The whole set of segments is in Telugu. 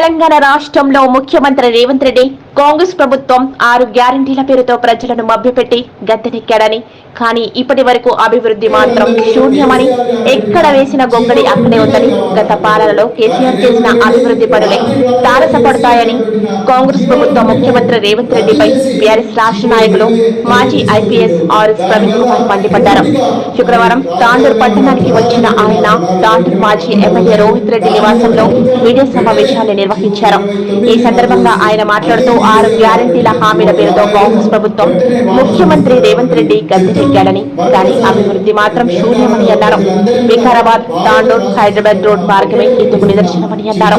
తెలంగాణ రాష్ట్రంలో ముఖ్యమంత్రి రేవంత్ రెడ్డి కాంగ్రెస్ ప్రభుత్వం ఆరు గ్యారంటీల పేరుతో ప్రజలను మభ్యపెట్టి గద్దెనెక్కాడని కానీ ఇప్పటి వరకు అభివృద్ధి మాత్రం శూన్యమని ఎక్కడ వేసిన గొంగడి అక్కడే ఉందని గత పాలనలో కేసీఆర్ చేసిన అభివృద్ధి పనులే తారసపడతాయని కాంగ్రెస్ ప్రభుత్వ ముఖ్యమంత్రి రేవంత్ రెడ్డిపై బీఆర్ఎస్ రాష్ట్ర నాయకులు మాజీ ఐపీఎస్ ఆర్ఎస్ ప్రవీణ్ కుమార్ మండిపడ్డారు. శుక్రవారం తాండూరు పట్టణానికి వచ్చిన ఆయన తాండూరు మాజీ ఎమ్మెల్యే రోహిత్ రెడ్డి నివాసంలో మీడియా సమావేశాన్ని నిర్వహించారు. ఈ సందర్భంగా ఆయన మాట్లాడుతూ ఆరు గ్యారంటీల హామీల పేరుతో కాంగ్రెస్ ప్రభుత్వం ముఖ్యమంత్రి రేవంత్ రెడ్డి గద్దెనెక్కాడని కానీ అభివృద్ధి మాత్రం శూన్యమని అన్నారు. వికారాబాద్ తాండూర్ హైదరాబాద్ రోడ్ మార్గమే ఇందుకు నిదర్శనమని అన్నారు.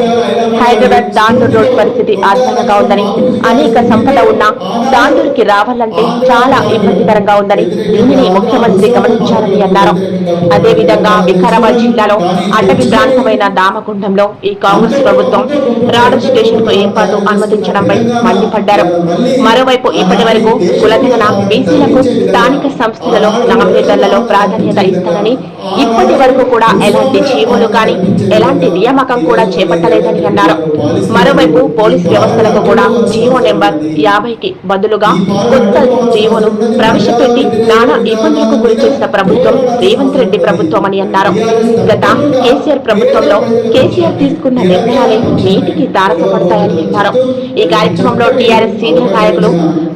హైదరాబాద్ దాండూర్ రోడ్ పరిస్థితి ఆందోళనగా ఉందని అనేక సంపద ఉన్న దాండూర్కి రావాలంటే చాలా ఇబ్బందికరంగా ఉందని దీనిని ముఖ్యమంత్రి గమనించాలని అన్నారు. అదేవిధంగా వికారాబాద్ జిల్లాలో అటవీ ప్రాంతమైన దామగుండంలో ఈ కాంగ్రెస్ ప్రభుత్వం రాడర్ స్టేషన్కు ఏర్పాటు అనుమతించడంపై మండిపడ్డారు మరోవైపు ఇప్పటి వరకు కులగణన బీసీలకు స్థానిక సంస్థలలో నామినేటర్లలో ప్రాధాన్యత ఇస్తానని ఇప్పటి వరకు కూడా ఎలాంటి జీవోలు కానీ ఎలాంటి నియామకం కూడా చేపట్టలేదని అన్నారు. మరోవైపు పోలీస్ వ్యవస్థలకు కూడా జీవో నెంబర్ యాభైకి బదులుగా కొత్త జీవోను ప్రవేశపెట్టి నానా ఇబ్బందులకు గురి చేసిన ప్రభుత్వం రేవంత్ రెడ్డి ప్రభుత్వం అని అన్నారు. గత కేసీఆర్ ప్రభుత్వంలో కేసీఆర్ తీసుకున్న నిర్ణయాలే నీటికి తారసపడతాయని అన్నారు. ఈ కార్యక్రమంలో టీఆర్ఎస్ సీనియర్ నాయకులు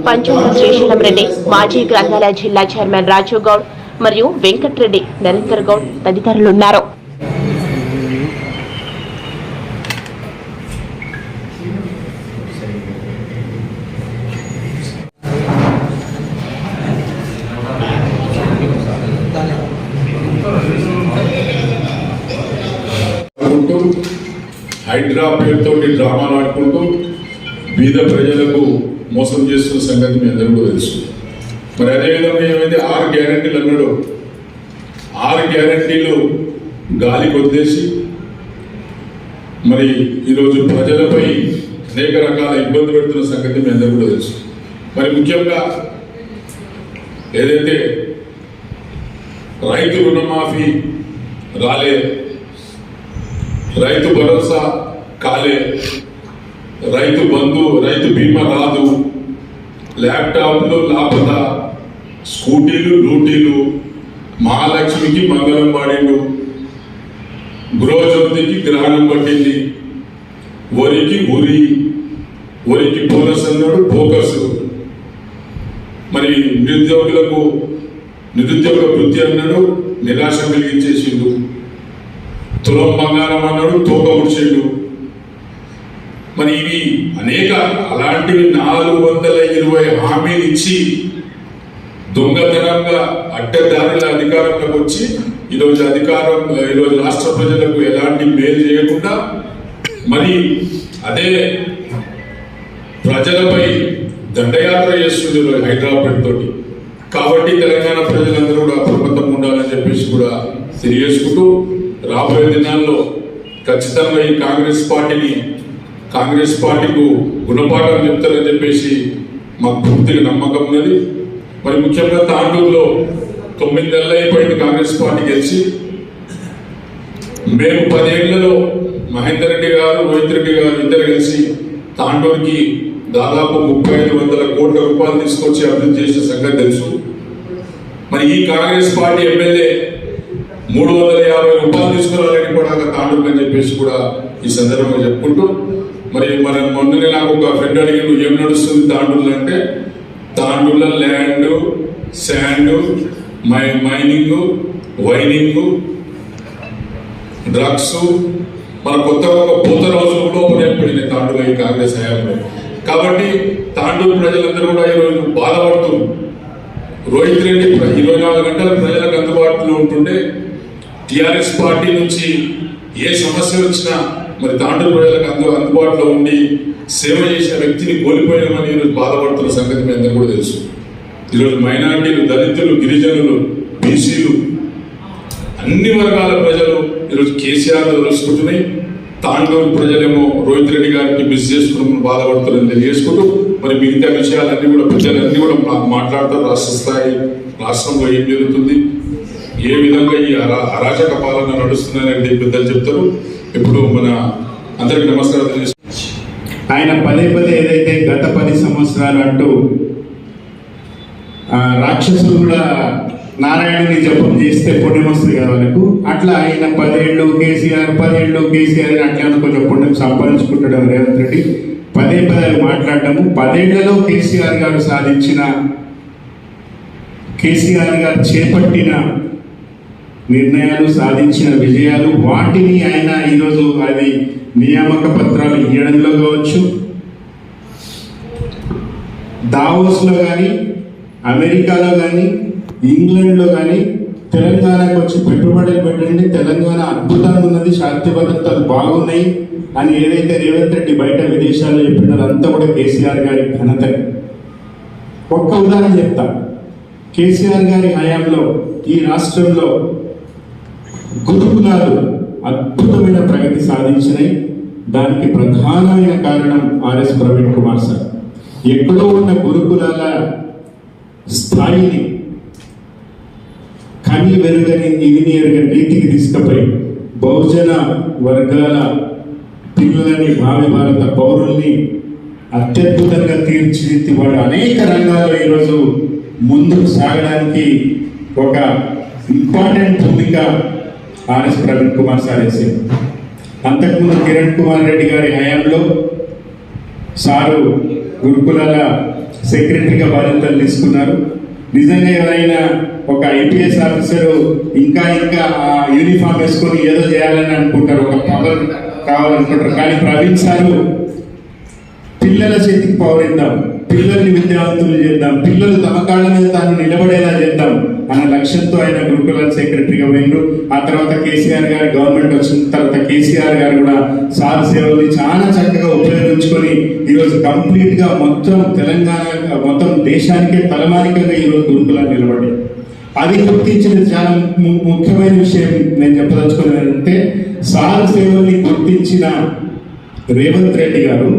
పంచోల శ్రీశైలం రెడ్డి మాజీ గ్రంథాలయ జిల్లా చైర్మన్ రాజు గౌడ్ మరియు వెంకట్రెడ్డి నరేందర్ గౌడ్ తదితరులు ఉన్నారు. హైడ్రా పేరుతోటి డ్రామాలు ఆడుకుంటూ బీద ప్రజలకు మోసం చేస్తున్న సంగతి మీ అందరికీ తెలుసు. మరి అదేవిధంగా ఏమైతే ఆరు గ్యారంటీలు అన్నాడు. ఆరు గ్యారంటీలు గాలి కొద్దేసి మరి ఈరోజు ప్రజలపై అనేక రకాల ఇబ్బంది పెడుతున్న సంగతి మీ అందరూ కూడా తెలుసు. మరి ముఖ్యంగా ఏదైతే రైతు రుణమాఫీ రాలే రైతు భరోసా కాలే రైతు బంధు రైతు బీమా రాదు. ల్యాప్టాప్లు లాపత స్కూటీలు లూటీలు మహాలక్ష్మికి మంగళం పాడిండు గృహజ్యోతికి గ్రహణం పట్టింది. వరికి ఉరి వరికి బోనస్ అన్నాడు ఫోకస్. మరి నిరుద్యోగులకు నిరుద్యోగ వృత్తి అన్నాడు నిరాశ కలిగించేసిండు. తులం బంగారం అన్నాడు తోక ముడిచిండు మరి ఇవి అనేక అలాంటివి నాలుగు వందల ఇరవై హామీలు ఇచ్చి దొంగతనంగా అడ్డదారిల అధికారంలోకి వచ్చి ఈరోజు అధికారం ఈరోజు రాష్ట్ర ప్రజలకు ఎలాంటి మేలు చేయకుండా మరి అదే ప్రజలపై దండయాత్ర చేస్తుంది హైదరాబాద్ తోటి. కాబట్టి తెలంగాణ ప్రజలందరూ కూడా అప్రమత్తం ఉండాలని చెప్పేసి కూడా తెలియజేసుకుంటూ రాబోయే దినాల్లో ఖచ్చితంగా ఈ కాంగ్రెస్ పార్టీని కాంగ్రెస్ పార్టీకు గుణపాఠం చెప్తారని చెప్పేసి మాకు పూర్తిగా నమ్మకం ఉన్నది. మరి ముఖ్యంగా తాండూరులో తొమ్మిది నెలలు అయిపోయింది కాంగ్రెస్ పార్టీ గెలిచి. మేము పదేళ్ళలో మహేందర్ రెడ్డి గారు రోహిత్ రెడ్డి గారు ఇద్దరు కలిసి తాండూరుకి దాదాపు ముప్పై ఐదు వందల కోట్ల రూపాయలు తీసుకొచ్చి అభివృద్ధి చేసిన సంగతి తెలుసు. మరి ఈ కాంగ్రెస్ పార్టీ ఎమ్మెల్యే మూడు వందల యాభై రూపాయలు తీసుకురాలని కూడా తాండూరు అని చెప్పేసి కూడా ఈ సందర్భంగా చెప్పుకుంటూ మరి మన మొన్ననే నాకు ఒక ఫ్రెండ్ అడిగి ఏం నడుస్తుంది తాండూరులో? అంటే తాండూరులో ల్యాండ్ శాండ్ మై మైనింగ్ వైనింగ్ డ్రగ్స్. మన కొత్త ఒక పూత రోజులు కూడా ఉపయోగపడింది తాండూరు ఈ కాంగ్రెస్ హయాంలో. కాబట్టి తాండూరు ప్రజలందరూ కూడా ఈరోజు బాధపడుతున్నారు రోహిత్ రెడ్డి ఇరవై నాలుగు గంటల ప్రజలకు అందుబాటులో ఉంటుండే టిఆర్ఎస్ పార్టీ నుంచి ఏ సమస్య వచ్చినా మరి తాండ్రి ప్రజలకు అందు అందుబాటులో ఉండి సేవ చేసిన వ్యక్తిని కోల్పోయామని ఈరోజు బాధపడుతున్న సంగతి మీ అందరూ కూడా తెలుసు. ఈరోజు మైనార్టీలు దళితులు గిరిజనులు బీసీలు అన్ని వర్గాల ప్రజలు ఈరోజు కేసీఆర్ తెలుసుకుంటున్నాయి తాండూరు ప్రజలేమో రోహిత్ రెడ్డి గారికి మిస్ చేసుకుని బాధపడుతున్నారని తెలియజేసుకుంటూ మరి మిగతా విషయాలన్నీ కూడా ప్రజలన్నీ కూడా మా- మాట్లాడతారు. రాష్ట్ర స్థాయి రాష్ట్రంలో ఏం జరుగుతుంది? ఏ విధంగా ఈ అరా అరాచక పాలన నడుస్తుందని పెద్దలు చెప్తారు. ఇప్పుడు మన అందరికి నమస్కారం తెలియజేస్తున్నాను. ఆయన పదే పదే ఏదైతే గత పది సంవత్సరాలు అంటూ రాక్షసులు కూడా నారాయణుని జపం చేస్తే పుణ్యం వస్తుంది కదా వాళ్ళకు అట్లా ఆయన పదేళ్ళు కేసీఆర్ పదేళ్ళు కేసీఆర్ అని అట్లా కొంచెం పుణ్యం సంపాదించుకుంటాడు రేవంత్ రెడ్డి పదే పదే మాట్లాడటము పదేళ్ళలో కేసీఆర్ గారు సాధించిన కేసీఆర్ గారు చేపట్టిన నిర్ణయాలు సాధించిన విజయాలు వాటిని ఆయన ఈరోజు అది నియామక పత్రాలు ఇవ్వడంలో కావచ్చు. దావోస్లో కానీ అమెరికాలో కానీ ఇంగ్లాండ్లో కానీ తెలంగాణకు వచ్చి పెట్టుబడులు పెట్టండి తెలంగాణ అద్భుతంగా ఉన్నది శాంతి భద్రతలు బాగున్నాయి అని ఏదైతే రేవంత్ రెడ్డి బయట విదేశాల్లో చెప్పినారో అంతా కూడా కేసీఆర్ గారి ఘనత. ఒక్క ఉదాహరణ చెప్తా. కేసీఆర్ గారి హయాంలో ఈ రాష్ట్రంలో గురుకులాలు అద్భుతమైన ప్రగతి సాధించినాయి దానికి ప్రధానమైన కారణం ఆర్ఎస్ ప్రవీణ్ కుమార్ సార్. ఎక్కడో ఉన్న గురుకులాల స్థాయిని కని వెరుగని ఇవిని ఎరుగని రీతికి తీసుకుపోయి బహుజన వర్గాల పిల్లలని భావి భారత పౌరుల్ని అత్యద్భుతంగా తీర్చిదిద్ది వాడు అనేక రంగాల్లో ఈరోజు ముందుకు సాగడానికి ఒక ఇంపార్టెంట్ భూమిక ఆర్ఎస్ ప్రవీణ్ కుమార్ సార్ వేసారు అంతకుముందు కిరణ్ కుమార్ రెడ్డి గారి హయాంలో సారు గురుకులాల సెక్రటరీగా బాధ్యతలు తీసుకున్నారు. నిజంగా ఎవరైనా ఒక ఐపీఎస్ ఆఫీసరు ఇంకా ఇంకా ఆ యూనిఫామ్ వేసుకొని ఏదో చేయాలని అనుకుంటారు ఒక పవర్ కావాలనుకుంటారు. కానీ ప్రవీణ్ సారు పిల్లల చేతికి పవర్ ఇద్దాం పిల్లల్ని విద్యావంతులు చేద్దాం పిల్లలు తమ కాళ్ళ మీద తాను నిలబడేలా చేద్దాం. అన్న లక్ష్యంతో ఆయన గురుకులాల సెక్రటరీగా పోయిండు. ఆ తర్వాత కేసీఆర్ గారు గవర్నమెంట్ వచ్చిన తర్వాత కేసీఆర్ గారు కూడా సార్ సేవల్ని చాలా చక్కగా ఉపయోగించుకొని ఈరోజు కంప్లీట్గా మొత్తం తెలంగాణ మొత్తం దేశానికే తలమానికంగా ఈరోజు గురుకులాలు నిలబడి అది గుర్తించిన చాలా ము- ముఖ్యమైన విషయం నేను చెప్పదలుచుకున్నది సార్ సేవల్ని గుర్తించిన రేవంత్ రెడ్డి గారు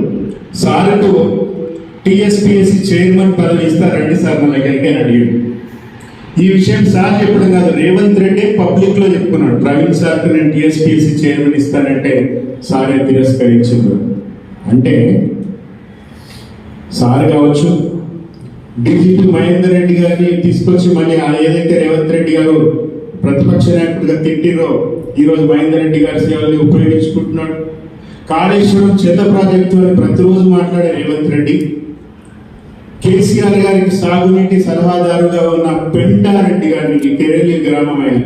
సార్కు టిఎస్పిఎస్సి చైర్మన్ పదవి ఇస్తారండి సార్ మన దగ్గరికి అడిగాడు. ఈ విషయం సార్ చెప్పడం కాదు. రేవంత్ రెడ్డి పబ్లిక్లో చెప్పుకున్నాడు. ప్రవీణ్ సార్ నేను టిఎస్పిఎస్సి చైర్మన్ ఇస్తానంటే సారే తిరస్కరించింది అంటే సార్ కావచ్చు డీజీపీ మహేందర్ రెడ్డి గారిని తీసుకొచ్చి మళ్ళీ ఆ ఏదైతే రేవంత్ రెడ్డి గారు ప్రతిపక్ష నాయకుడిగా తిట్టిరో ఈరోజు మహేందర్ రెడ్డి గారి సేవల్ని ఉపయోగించుకుంటున్నాడు. కాళేశ్వరం చెత్త ప్రాజెక్టు అని ప్రతిరోజు మాట్లాడే రేవంత్ రెడ్డి కేసీఆర్ గారికి సాగునీటి సలహాదారుగా ఉన్న పెంటారెడ్డి గారిని గ్రామం గ్రామమైన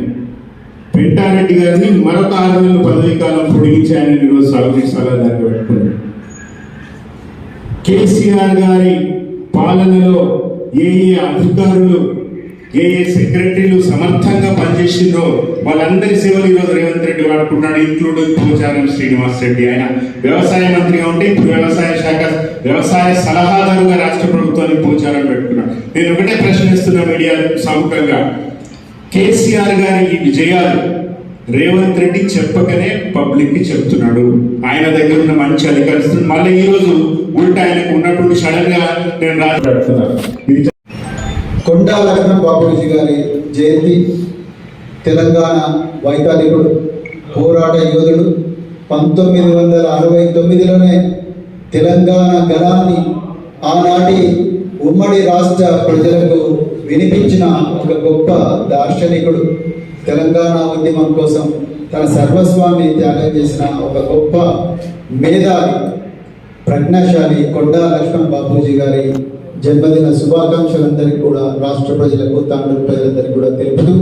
పెంటారెడ్డి గారిని మరొక ఆరు నెలల పదవీ కాలం పొడిగించి ఆయన ఈరోజు సాగునీటి సలహాదారుగా పెట్టుకున్నాడు కేసీఆర్ గారి పాలనలో ఏ ఏ అధికారులు ఏ ఏ సెక్రటరీలు సమర్థంగా పనిచేసిండ్రో వాళ్ళందరి సేవలు ఈరోజు రేవంత్ రెడ్డి వాడుకుంటున్నాడు ఇంక్లూడ్ పోచారం శ్రీనివాస్ రెడ్డి. ఆయన వ్యవసాయ మంత్రిగా ఉంటే ఇప్పుడు వ్యవసాయ శాఖ వ్యవసాయ సలహాదారుగా రాష్ట్ర ప్రభుత్వానికి పోచారం పెట్టుకున్నాడు. నేను ఒకటే ప్రశ్నిస్తున్నా మీడియా సముఖంగా కేసీఆర్ గారి ఈ విజయాలు రేవంత్ రెడ్డి చెప్పకనే పబ్లిక్కి చెప్తున్నాడు. ఆయన దగ్గర ఉన్న మంచి అధికారులు మళ్ళీ ఈ రోజు ఉల్టా ఆయనకు ఉన్నటువంటి సడన్గా నేను ఇది కొండా లక్ష్మణ్ బాపూజీ గారి జయంతి. తెలంగాణ వైతాళికుడు పోరాట యోధుడు. పంతొమ్మిది వందల అరవై తొమ్మిదిలోనే తెలంగాణ గణాన్ని ఆనాటి ఉమ్మడి రాష్ట్ర ప్రజలకు వినిపించిన ఒక గొప్ప దార్శనికుడు. తెలంగాణ ఉద్యమం కోసం తన సర్వస్వాన్ని త్యాగం చేసిన ఒక గొప్ప మేధావి ప్రజ్ఞాశాలి కొండా లక్ష్మణ్ బాపూజీ గారి జన్మదిన శుభాకాంక్షలందరికీ కూడా రాష్ట్ర ప్రజలకు తాండూరు ప్రజలందరికీ కూడా తెలుపుతూ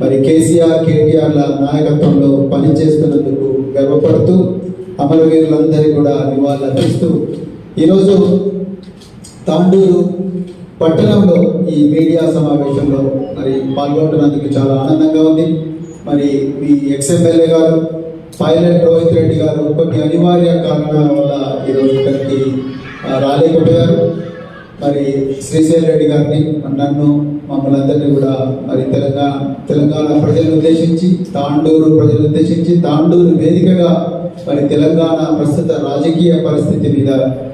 మరి కేసీఆర్ కేటీఆర్ల నాయకత్వంలో పనిచేస్తున్నందుకు గర్వపడుతూ అమరవీరులందరికీ కూడా నివాళులర్పిస్తూ ఈరోజు తాండూరు పట్టణంలో ఈ మీడియా సమావేశంలో మరి పాల్గొంటున్నందుకు చాలా ఆనందంగా ఉంది. మరి మీ ఎక్స్ఎమ్మెల్యే గారు పైలట్ రోహిత్ రెడ్డి గారు కొన్ని అనివార్య కారణాల వల్ల ఈరోజు ఇక్కడికి రాలేకపోయారు. మరి శ్రీశైల్ రెడ్డి గారిని నన్ను మమ్మల్ని అందరినీ కూడా మరి తెలంగాణ తెలంగాణ ప్రజలను ఉద్దేశించి తాండూరు ప్రజలను ఉద్దేశించి తాండూరు వేదికగా మరి తెలంగాణ ప్రస్తుత రాజకీయ పరిస్థితి మీద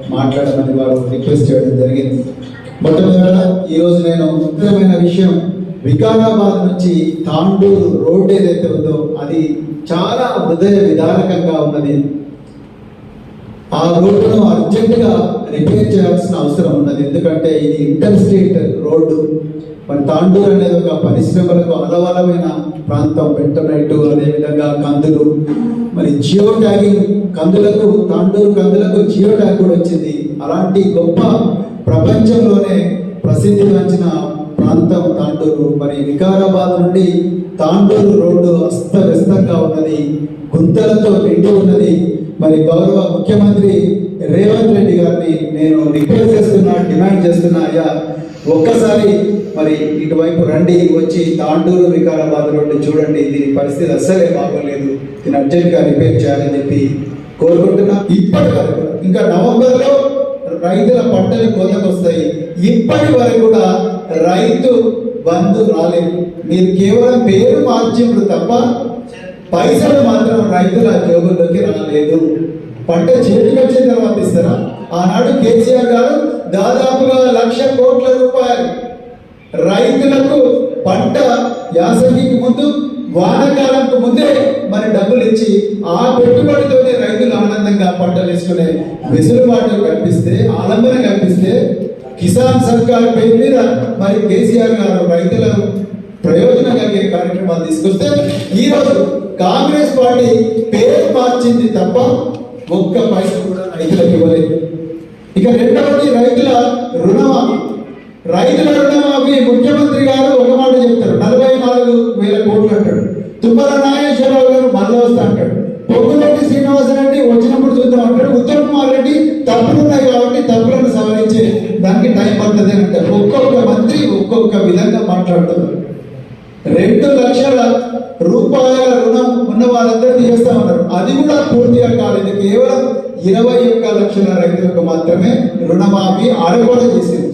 మాట్లాడమని వారు రిక్వెస్ట్ చేయడం జరిగింది. మొట్టమొదట ఈరోజు నేను ముఖ్యమైన విషయం వికారాబాద్ నుంచి తాండూరు రోడ్ ఏదైతే ఉందో అది చాలా హృదయ విధానకంగా ఉన్నది. ఆ రోడ్డును అర్జెంటుగా రిపేర్ చేయాల్సిన అవసరం ఉన్నది. ఎందుకంటే ఇది ఇంటర్ స్టేట్ రోడ్డు మరి తాండూరు అనేది ఒక పరిశ్రమలకు అలవలమైన ప్రాంతం. వెంటనైట్ అదేవిధంగా కందులు. మరి జియో ట్యాగింగ్ కందులకు తాండూరు కందులకు జియో ట్యాగ్ కూడా వచ్చింది. అలాంటి గొప్ప ప్రపంచంలోనే ప్రసిద్ధిగాంచిన ప్రాంతం తాండూరు. మరి వికారాబాద్ నుండి తాండూరు రోడ్డు అస్తవ్యస్తంగా ఉన్నది. గుంతలతో నిండి ఉన్నది. మరి గౌరవ ముఖ్యమంత్రి రేవంత్ రెడ్డి గారిని నేను రిక్వెస్ట్ చేస్తున్నా డిమాండ్ చేస్తున్నా అయ్యా ఒక్కసారి మరి ఇటువైపు రండి వచ్చి తాండూరు వికారాబాద్ రోడ్డు చూడండి దీని పరిస్థితి అస్సలే బాగోలేదు దీన్ని అర్జెంట్గా రిపేర్ చేయాలని చెప్పి కోరుకుంటున్నా. ఇప్పటి వరకు ఇంకా నవంబర్లో రైతుల పంటలు కోతకు వస్తాయి ఇప్పటి వరకు కూడా రైతు బంధు రాలేదు. మీరు కేవలం పేరు మార్చిండ్రు తప్ప పైసలు మాత్రం రైతుల జోబుల్లోకి రాలేదు. పంట చేతికి వచ్చిన తర్వాత ఇస్తారా? ఆనాడు కేసీఆర్ గారు దాదాపుగా లక్ష కోట్ల రూపాయలు రైతులకు పంట యాసంగికి ముందు వానకాలంకు ముందే మరి డబ్బులు ఇచ్చి ఆ పెట్టుబడితోనే రైతులు ఆనందంగా పంటలు వేసుకునే వెసులుబాటు కల్పిస్తే ఆలంబన కల్పిస్తే కిసాన్ సర్కార్ పేరు మీద మరి కేసీఆర్ గారు రైతుల ప్రయోజనం కలిగే కార్యక్రమాలు తీసుకొస్తే ఈరోజు కాంగ్రెస్ పార్టీ పేరు మార్చింది తప్ప ఒక్క పైసలు కూడా రైతులకు ఇవ్వలేదు. ఇక రెండవది రైతుల రుణమాఫీ. రైతుల రుణమాఫీ ముఖ్యమంత్రి గారు ఒక మాట చెప్తారు. నలభై నాలుగు వేల కోట్లు అంటాడు. తుమ్మల నాగేశ్వరరావు గారు మళ్ళీ వస్తా అంటాడు. పొంగులెడ్డి శ్రీనివాసరెడ్డి వచ్చినప్పుడు చూద్దాం అంటాడు. ఉత్తమ్ కుమార్ రెడ్డి తప్పులు ఉన్నాయి కాబట్టి తప్పులను సవరించే దానికి టైం పడుతుంది అంటారు ఒక్కొక్క మంత్రి ఒక్కొక్క విధంగా మాట్లాడుతున్నారు. రెండు లక్షల రూపాయల రుణం ఉన్న వాళ్ళందరూ చేస్తా ఉన్నారు అది కూడా పూర్తిగా కాలేదు కేవలం ఇరవై ఒక్క లక్షల రైతులకు మాత్రమే రుణమాఫీ ఆడగోడ చేసింది.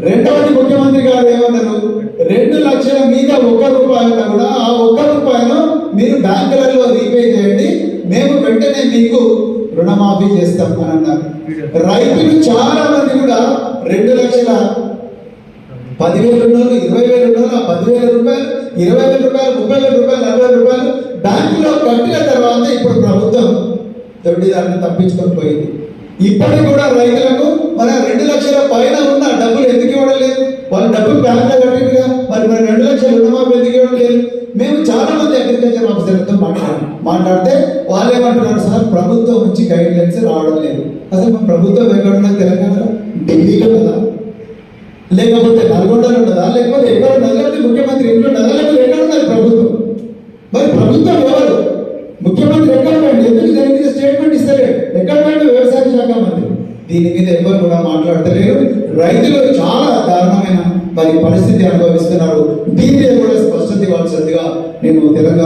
రెండవది ముఖ్యమంత్రి గారు ఏమన్నారు? రెండు లక్షల మీద ఒక్క రూపాయి కూడా ఆ ఒక్క రూపాయను మీరు బ్యాంకులలో రీపే చేయండి. మేము వెంటనే మీకు రుణమాఫీ చేస్తాం అని అన్నారు. రైతులు చాలా మంది కూడా రెండు లక్షల పదివేలు ఇరవై వేలు ఉన్నోళ్ళు ఆ పదివేల రూపాయలు ఇరవై వేల రూపాయలు ముప్పై వేల రూపాయలు నలభై వేల రూపాయలు బ్యాంకులో కట్టిన తర్వాత ఇప్పుడు ప్రభుత్వం దొడ్డిదారిని తప్పించుకొని పోయింది. ఇప్పటికి కూడా రైతులకు మన రెండు లక్షల పైన ఉన్న డబ్బులు ఎందుకు ఇవ్వడం లేదు? వాళ్ళు డబ్బులు బ్యాంకులో కట్టిందిగా మరి మరి రెండు లక్షల రుణమాఫీ ఎందుకు ఇవ్వడం లేదు? మేము చాలా మంది అగ్రికల్చర్ ఆఫీసర్లతో మాట్లాడాం. మాట్లాడితే వాళ్ళు ఏమంటున్నారు సార్? ప్రభుత్వం నుంచి గైడ్ లైన్స్ రావడం లేదు. అసలు మా ప్రభుత్వం ఎక్కడ ఉన్నది తెలంగాణలో? ఢిల్లీలో కదా. లేకపోతే నల్గొండలో ఉన్నదా లేకపోతే ఎక్కడ ఉన్నదా లేకపోతే ముఖ్యమంత్రి ఇంట్లో ఉన్నదా లేకపోతే ఎక్కడ ఉన్నది ప్రభుత్వం? మరి ప్రభుత్వం ఎవరు? ముఖ్యమంత్రి ఎక్కడ పోయింది ఎందుకు దాని మీద స్టేట్మెంట్ ఇస్తారు ఎక్కడ పోయింది వ్యవసాయ శాఖ మంత్రి? దీని మీద ఎవరు కూడా మాట్లాడతలేరు. రైతులు చాలా దారుణమైన మరి పరిస్థితి అనుభవిస్తున్నారు. దీని మీద కూడా స్పష్టత ఇవ్వాల్సిందిగా నేను తెలంగాణ